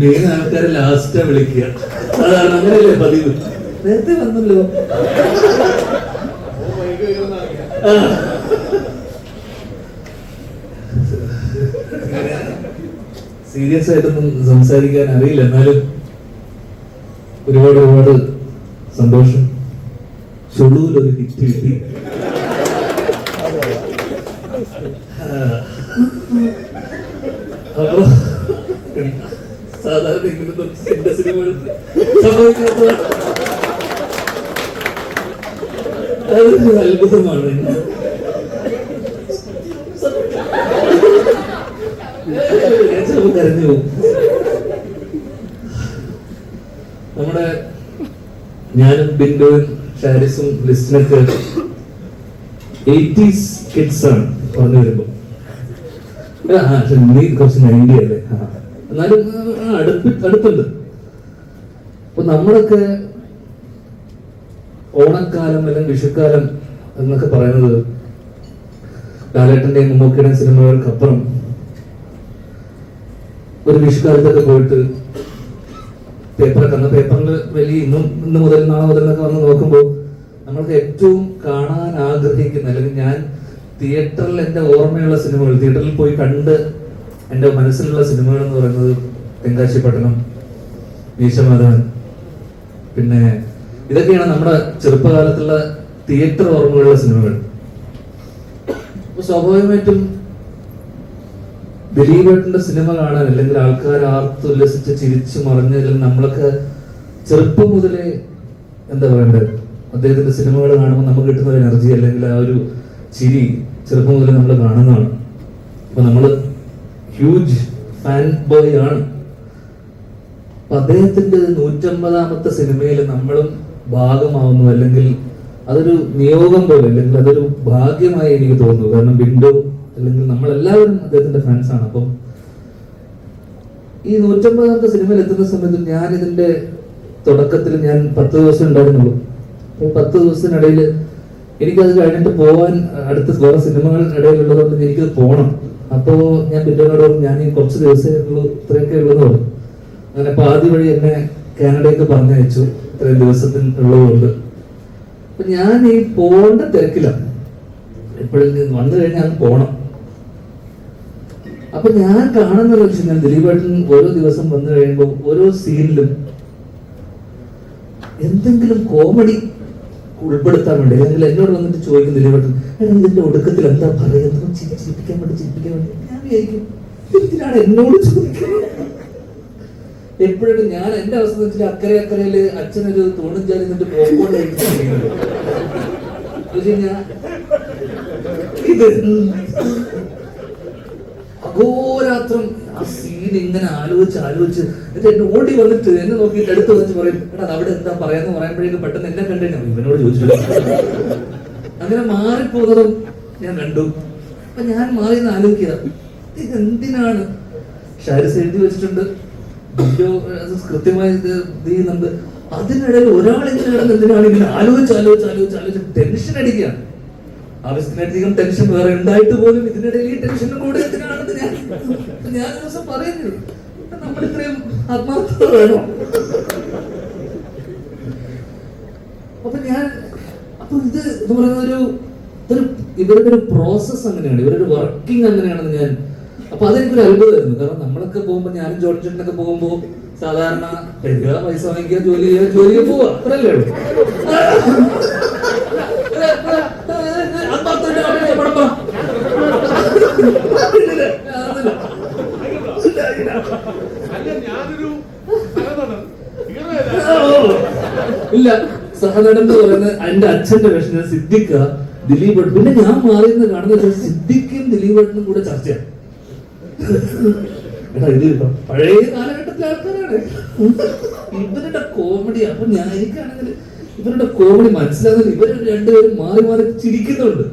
Main ആൾക്കാരെ ലാസ്റ്റാ വിളിക്കുക. സാധാരണ അങ്ങനെയല്ലേ പതിവ്? നേരത്തെ വന്നല്ലോ. സീരിയസ് ആയിട്ടൊന്നും സംസാരിക്കാൻ അറിയില്ല. എന്നാലും ഒരുപാട് ഒരുപാട് സന്തോഷം. ചുളൂൽ ഒരു കിട്ടി ആ. അപ്പൊ സാധാരണ ഇങ്ങനത്തെ സിനിമകൾ സംഭവിക്കാത്തതാണ് അതൊരു അത്ഭുതമാണ് കരഞ്ഞു നമ്മുടെ ഞാനും ബിന്ദുവും ഷാരിസും ലിസ്റ്റിനൊക്കെ എയ്റ്റീസ് കിഡ്സ് ആണ് പറഞ്ഞു വരുമ്പോ ആ, നീ കുറച്ച് നയന്റി അല്ലേ ആ. എന്നാലും അടുത്ത് അടുത്തുണ്ട്. അപ്പൊ നമ്മളൊക്കെ ഓണക്കാലം അല്ലെങ്കിൽ വിഷുക്കാലം എന്നൊക്കെ പറയുന്നത് ലാലേട്ടന്റെയും മമ്മൂക്കയുടെയും സിനിമകൾക്കപ്പുറം ഒരു വിഷുക്കാലത്തൊക്കെ പോയിട്ട് പേപ്പറൊക്കെ അന്ന് പേപ്പറിൽ വലിയ ഇന്നും ഇന്ന് മുതൽ നാളെ മുതൽ എന്നൊക്കെ വന്ന് നോക്കുമ്പോൾ നമ്മൾക്ക് ഏറ്റവും കാണാൻ ആഗ്രഹിക്കുന്ന അല്ലെങ്കിൽ ഞാൻ തിയേറ്ററിൽ എന്റെ ഓർമ്മയുള്ള സിനിമകൾ തിയേറ്ററിൽ പോയി കണ്ട് എന്റെ മനസ്സിലുള്ള സിനിമകൾ എന്ന് പറയുന്നത് തെങ്കാശി പട്ടണം മീശമാധവൻ പിന്നെ ഇതൊക്കെയാണ് നമ്മുടെ ചെറുപ്പകാലത്തുള്ള തിയേറ്റർ ഓർമ്മകളുള്ള സിനിമകൾ. സ്വാഭാവികമായിട്ടും ദിലീപേട്ടന്റെ സിനിമ കാണാൻ അല്ലെങ്കിൽ ആൾക്കാർ ആർത്തുല്ലസിച്ച് ചിരിച്ചു മറിഞ്ഞ് നമ്മളൊക്കെ ചെറുപ്പം മുതലേ എന്താ പറയണ്ടത്? അദ്ദേഹത്തിന്റെ സിനിമകൾ കാണുമ്പോൾ നമുക്ക് കിട്ടുന്ന ഒരു എനർജി അല്ലെങ്കിൽ ആ ഒരു ചിരി ചെറുപ്പം മുതലേ നമ്മൾ കാണുന്നതാണ്. അപ്പൊ നമ്മൾ ഹ്യൂജ് ഫാൻ ബോയ് ആണ്. അപ്പൊ അദ്ദേഹത്തിന്റെ നൂറ്റമ്പതാമത്തെ സിനിമയിൽ നമ്മളും ഭാഗമാവുന്നു അല്ലെങ്കിൽ അതൊരു നിയോഗം പോലെ അല്ലെങ്കിൽ അതൊരു ഭാഗ്യമായി എനിക്ക് തോന്നുന്നു. കാരണം ബിൻഡോ അല്ലെങ്കിൽ നമ്മളെല്ലാവരും അദ്ദേഹത്തിന്റെ ആണ്. അപ്പം ഈ നൂറ്റമ്പതാമത്തെ സിനിമയിൽ എത്തുന്ന സമയത്ത് ഞാൻ ഇതിന്റെ തുടക്കത്തിൽ ഞാൻ പത്ത് ദിവസം ഉണ്ടായിരുന്നുള്ളൂ. അപ്പോൾ പത്ത് ദിവസത്തിനിടയിൽ എനിക്കത് കഴിഞ്ഞിട്ട് പോവാൻ അടുത്ത വേറെ സിനിമകൾ ഇടയിലുള്ളതുകൊണ്ട് എനിക്കത് പോകണം അപ്പോൾ ഞാൻ പിന്നീട് ഞാൻ ഈ കുറച്ച് ദിവസമേ ഉള്ളൂ ഇത്രയൊക്കെ ഉള്ളൂ അങ്ങനെ പാതി വഴി എന്നെ കാനഡയ്ക്ക് പറഞ്ഞയച്ചു ഇത്രയും ദിവസത്തിൽ ഉള്ളതുകൊണ്ട്. അപ്പൊ ഞാൻ ഈ പോകേണ്ട തിരക്കിലാണ്. എപ്പോഴും വന്നു കഴിഞ്ഞാൽ പോണം. അപ്പൊ ഞാൻ കാണുന്ന ഒരു വിഷയം ഞാൻ ദിലീപേട്ടൻ ഓരോ ദിവസം വന്നു കഴിയുമ്പോൾ ഓരോ സീനിലും എന്തെങ്കിലും കോമഡി ഉൾപ്പെടുത്താൻ വേണ്ടി. അല്ലെങ്കിൽ എന്നോട് വന്നിട്ട് ചോദിക്കുന്നില്ല പെട്ടെന്ന് ഇതിന്റെ ഒടുക്കത്തിൽ എന്താ പറയുന്നത്? ചിരിപ്പിക്കാൻ വേണ്ടി ചിരിപ്പിക്കാൻ വേണ്ടി. ഞാൻ വിചാരിക്കും എന്നോട് ചോദിക്കുന്നത്? എപ്പോഴും ഞാൻ എന്റെ അവസ്ഥ വെച്ചാൽ അക്കരെ അക്കരയിൽ അച്ഛനൊരു തോണും ചാരി നിന്നിട്ട് ഞാൻ ഇത് അഘോരാത്രം. ആ സീൻ ഇങ്ങനെ ആലോചിച്ച് ആലോചിച്ച് എന്നിട്ട് എന്നെ ഓടി വന്നിട്ട് എന്നെ നോക്കി എടുത്ത് വന്നിട്ട് പറയും എടാ അവിടെ എന്താ പറയാന്ന് പറയുമ്പോഴേക്കും പെട്ടെന്ന് എന്നെ കണ്ടു ഇവനോട് ചോദിച്ചു. അങ്ങനെ മാറിപ്പോകുന്നതും ഞാൻ കണ്ടു. അപ്പൊ ഞാൻ മാറി ആലോചിക്കുക. ഇത് എന്തിനാണ്? ഷാരിസ് എഴുതി വെച്ചിട്ടുണ്ട്. കൃത്യമായി ചെയ്യുന്നുണ്ട് അതിനിടയിൽ ഒരാൾ ഇങ്ങനെ കിടന്ന് എന്തിനാണ് ഇങ്ങനെ ആലോചിച്ച് ആലോചിച്ച് ആലോചിച്ച് ആലോചിച്ച് ടെൻഷൻ അടിക്കുകയാണ്. ആവശ്യത്തിനധികം ടെൻഷൻ വേറെ ഉണ്ടായിട്ട് പോലും ഇതിനിടയിൽ ഈ ടെൻഷനും കൂടെ എന്തിനാണെന്ന് ഞാൻ. ഞാൻ ദിവസം പറയുന്നു നമ്മൾ ഇത്രയും ആത്മാർത്ഥത വേണോ? അപ്പൊ ഞാൻ അപ്പൊ ഇത് എന്ന് പറയുന്ന ഒരു ഇതൊരു ഇവരുടെ ഒരു പ്രോസസ് അങ്ങനെയാണ് ഇവരുടെ വർക്കിംഗ് അങ്ങനെയാണെന്ന് ഞാൻ അപ്പൊ അതെനിക്കൊരു അത്ഭുതമായിരുന്നു കാരണം നമ്മളൊക്കെ പോകുമ്പോ ഞാനും ജോർജ് ചേട്ടനൊക്കെ പോകുമ്പോ സാധാരണ വരിക പൈസ വാങ്ങിക്കുക ജോലി ചെയ്യുക ജോലി അത്രല്ലേ പോവാ ഇല്ല, സഹനടൻ. എന്ന് പറയുന്നത് എന്റെ അച്ഛന്റെ വേഷം സിദ്ദിഖ ദിലീപ് പിന്നെ ഞാൻ മാറിയെന്ന് കാണുന്നത് സിദ്ദിഖും ദിലീപ് ഏട്ടനും കൂടെ ചർച്ചയാണ് എടാ പഴയ കാലഘട്ടത്തിലെ ആൾക്കാരാണ്. ഇവരുടെ കോമഡി അപ്പൊ ഞാൻ എനിക്കാണെങ്കിൽ ഇവരുടെ കോമഡി മനസ്സിലാകുന്നില്ല. ഇവർ രണ്ടുപേരും മാറി മാറി ചിരിക്കുന്നുണ്ട്.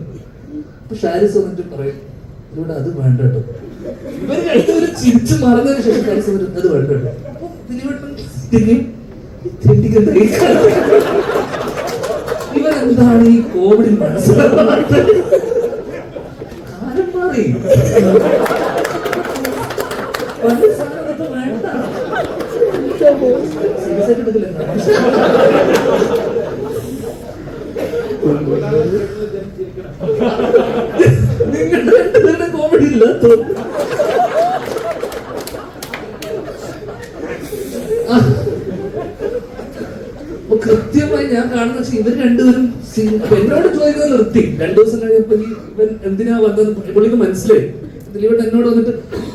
അപ്പൊ ഷാരിസ് വന്നിട്ട് പറയും ഇവിടെ അത് വേണ്ട കേട്ടോ. ഇവർ ചിരിച്ചു മറന്നതിന് ശേഷം വന്നിട്ട് അത് വേണ്ട കേട്ടോ. ഇവരെന്താണ് ഈ കോവിഡിൽ മനസ്സിലാവാത്തത് കാലം മാറി പണ്ട് അപ്പൊ കൃത്യമായി ഞാൻ കാണുന്ന പക്ഷെ ഇവർ രണ്ടുപേരും എന്നോട് ചോദിക്കുന്നത് നിർത്തി. രണ്ടു ദിവസം കഴിഞ്ഞപ്പോ ഇവൻ എന്തിനാ വന്നത് പുള്ളിക്ക് മനസ്സിലായി. ദിലീപൻ എന്നോട് വന്നിട്ട്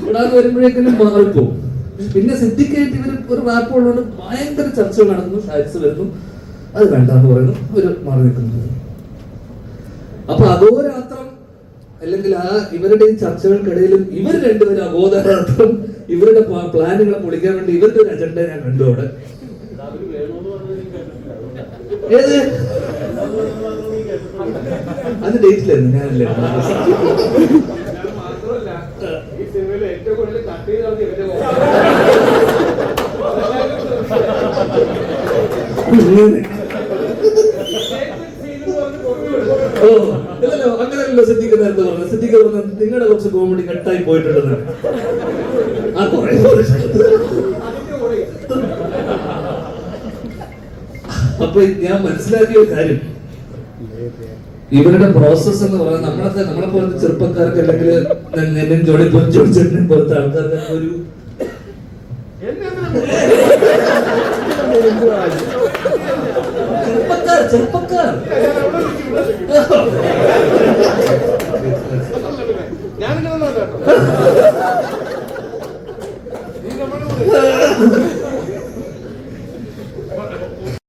ഇടാതെ വരുമ്പോഴേക്കും മാറിപ്പോവും പക്ഷെ പിന്നെ സിദ്ധിക്കായിട്ട് ഇവർ ഒരു റാപ്പ് ഉള്ളതുകൊണ്ട് ഭയങ്കര ചർച്ചകൾ നടന്നു ഷാറ്റ്സ് വരുന്നു. അത് വേണ്ടെന്ന് പറയുന്നു. ഇവർ മാറി നിൽക്കുന്നു. അപ്പൊ അഹോരാത്രം അല്ലെങ്കിൽ ആ ഇവരുടെ ചർച്ചകൾക്കിടയിലും ഇവർ രണ്ടുപേരും അബോധാർത്ഥം ഇവരുടെ പ്ലാനുകൾ പ്ലാനുകളെ പൊളിക്കാൻ വേണ്ടി ഇവരുടെ ഒരു അജണ്ട ഞാൻ കണ്ടു അവിടെ. ഏത്? അത് ഡേറ്റിലായിരുന്നു ഞാനല്ലേ ഞാൻ മാത്രമല്ല ഈ സിനിമയിൽ ഏറ്റവും കൂടുതൽ കട്ട് ചെയ്ത് കളഞ്ഞ ഇവന്റെ ഇങ്ങനെ. സീൻ പറഞ്ഞ് കൊണ്ടു വിടും ഓ അങ്ങനെയല്ലോ സിദ്ദിഖ് നേരത്തെ പറഞ്ഞു? പറഞ്ഞു നിങ്ങളുടെ കുറച്ച് കോമഡി കട്ടായി പോയിട്ടുണ്ടെന്ന് ആ അപ്പൊ ഞാൻ മനസ്സിലാക്കിയ കാര്യം. ഇവരുടെ പ്രോസസ് എന്ന് പറയുന്നത് നമ്മളൊക്കെ നമ്മളെ പോലത്തെ ചെറുപ്പക്കാർക്ക് അല്ലെങ്കിൽ എന്നെ ജോലി ജോലിച്ചേട്ടനെ പോലത്തെ ആൾക്കാർക്ക് ഒരു ചെറുപ്പക്കാർ ചെറുപ്പക്കാർ.